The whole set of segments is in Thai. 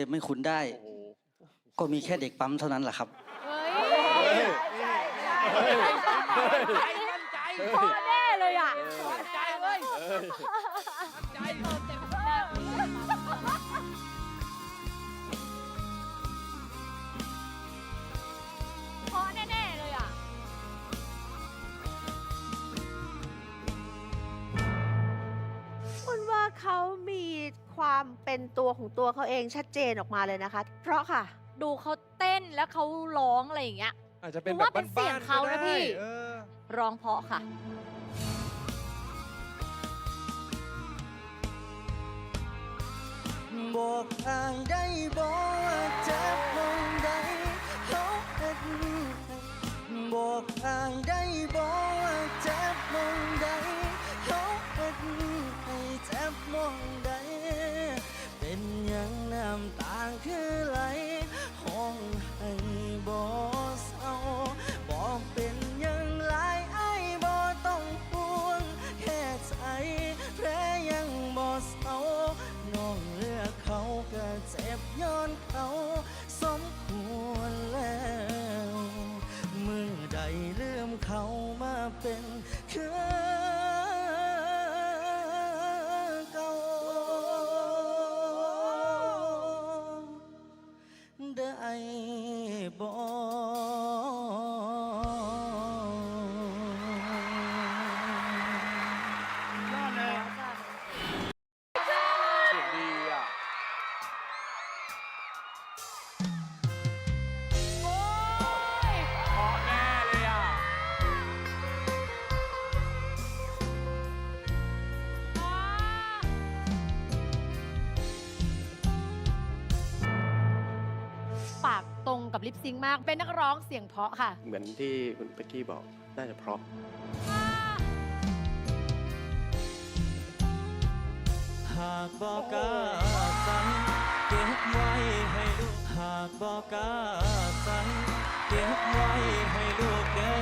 ต็ปไม่คุ้นได้ ก็มีแค่เด็กปั๊มเท่านั้นแหละครับเฮ้ยใจมั่นใจพอแน่เลยอะมั่นใจเลยมั่นใจพ เป็นตัวของตัวเขาเองชัดเจนออกมาเลยนะคะ เพราะค่ะ ดูเขาเต้นแล้วเขาร้องอะไรอย่างเงี้ย อาจจะเป็นหนูแบว่าบเป็นเสียงบ้านๆเขานะก็ได้พี่ เออร้องเพราะค่ะ บอกทางได้บอกว่าเจ็บมองใดเขาเฮ็ดให้บอกทางได้บอก กับลิปซิงค์มาก เป็นนักร้องเสียงเพราะค่ะ เหมือนที่คุณเป๊กกี้บอกน่าจะเพราะ หากบอกกล้าใส่เก็บไว้ให้ลูก หากบอกกล้าใส่เก็บไว้ให้ลูกแก้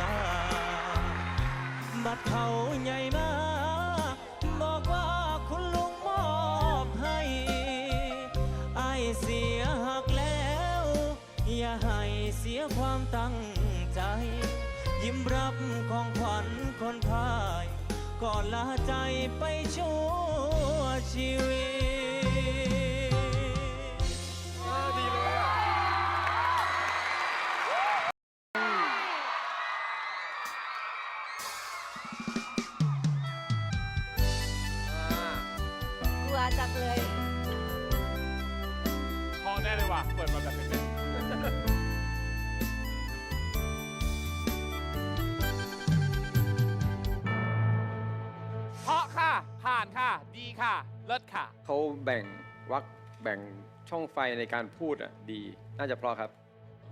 ลาบัดเขาใหญ่มา ความตั้งใจ ยิ้มรับของขวัญคนพาย ก่อนลาใจไปชั่วชีวิตเออดีเลยอะกลัวจังเลยพอแน่เลยว่ะเปิดมาแบบเป็น ผ่านค่ะ ดีค่ะ เลิศค่ะ เขาแบ่งวักแบ่งช่องไฟในการพูดอะดี น่าจะเพราะครับ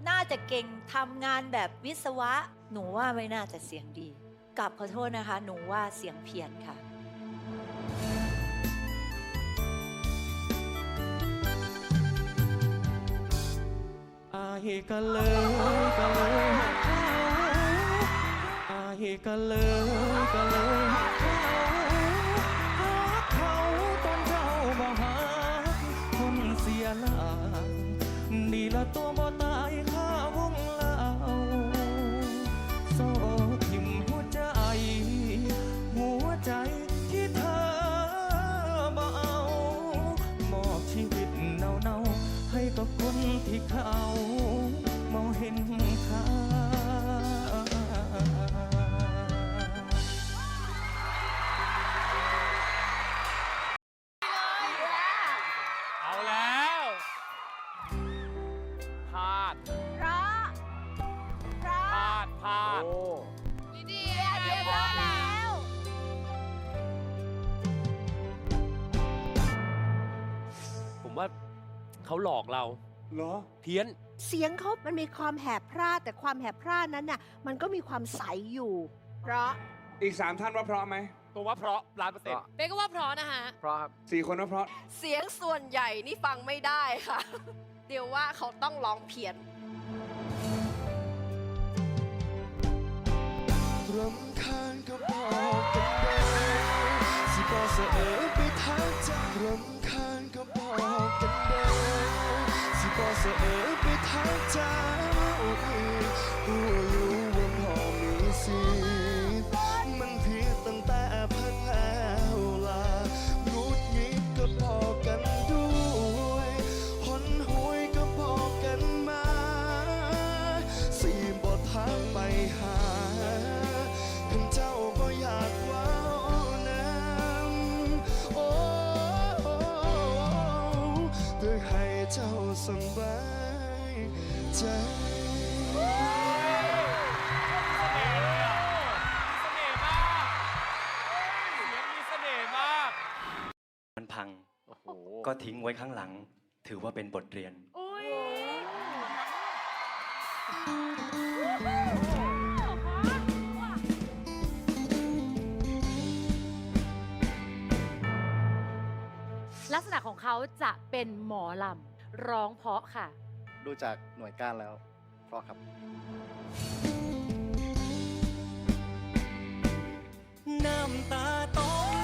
น่าจะเก่งทำงานแบบวิศวะ หนูว่าไม่น่าจะเสียงดีกลับขอโทษนะคะ หนูว่าเสียงเพี้ยนค่ะ อายก็เลยก็เลยหักเขาอายก็เลยก็เลย ว่าเขาหลอกเรา เหรอ เพี้ยน เสียงเขามันมีความแหบพร่าแต่ความแหบพร่านั้นน่ะ มันก็มีความใสอยู่ เพราะอีกสามท่านว่าเพราะไหมตัวว่าเพราะล้านเปอร์เซ็นต์เป๊กก็ว่าเพราะนะคะเพราะครับสี่คนว่าเพราะ เสียงส่วนใหญ่นี่ฟังไม่ได้ค่ะ เดี๋ยวว่าเขาต้องร้องเพี้ยนรำคาญก็บอกกันเด้อสิบอกเสอไปทางใจรำคาญก็บอ กันเด้อเออไปทักเจ้าอีกกูอยู่ว่าพอมีสิทธิ์มันผิดตั้งแต่พักแล้วล่ะรุดยิดก็พอกันด้วยหนหวยก็พอกันมาสี่บททางไปหา ก็ทิ้งไว้ข้างหลัง ถือว่าเป็นบทเรียนลักษณะของเขาจะเป็นหมอลำร้องเพราะค่ะ ดูจากหน่วยก้านแล้วเพราะครับ น้ำตาตก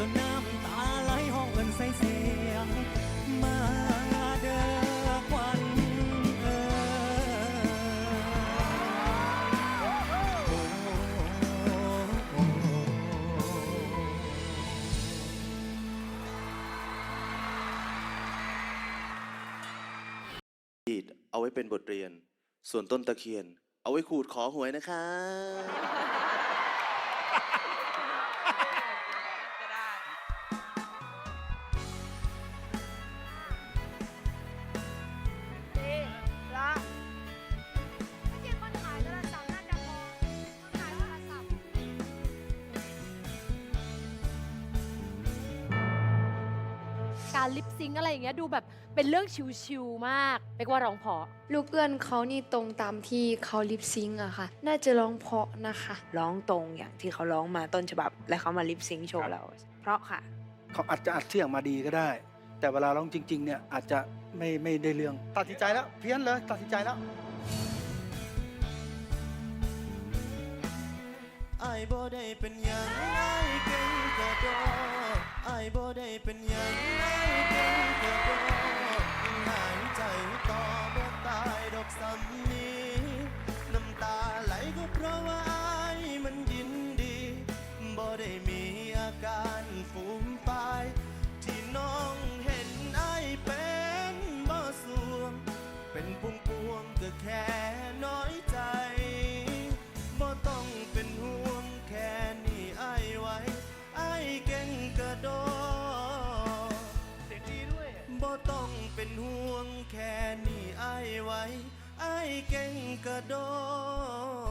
จนน้ำตาไหลห้องเอินใส่เสียง มาเด้อควันเอ่ยเอาไว้เป็นบทเรียน ส่วนต้นตะเคียน เอาไว้ขูดขอหวยนะคะล การลิปซิงค์อะไรอย่างเงี้ยดูแบบเป็นเรื่องชิวๆมากเรียกว่าร้องเพราะลูกเอื้อนเขานี่ตรงตามที่เขาลิปซิงค์อะค่ะ น่าจะร้องเพราะนะคะ ร้องตรงอย่างที่เขาร้องมาต้นฉบับ และเขามาลิปซิงค์โชว์เรา เพราะค่ะ เขาอาจจะอัดเสียงมาดีก็ได้ แต่เวลาร้องจริง ๆ เนี่ยอาจจะไม่ไม่ได้เรื่อง ตัดสินใจแล้ว เพี้ยนเลย ตัดสินใจแล้วไอ้บ่ได้เป็นหยังไอ้เก่งกระโดด ไอ้บ่ได้เป็นหยังไอ้เก่งกระโดหายใจต่อบ่ตายดอกสำนี้น้ำตาไหลก็เพราะว่าไอ้มันยินดีบ่ได้มีอาการฟูมฟายที่น้องเห็นไอ้เป็นบ่สวง เป็นพวงพวงก็แค่น้ เป็นห่วงแค่นี้ไอ้ไว้ไอ้เก่งกระโดด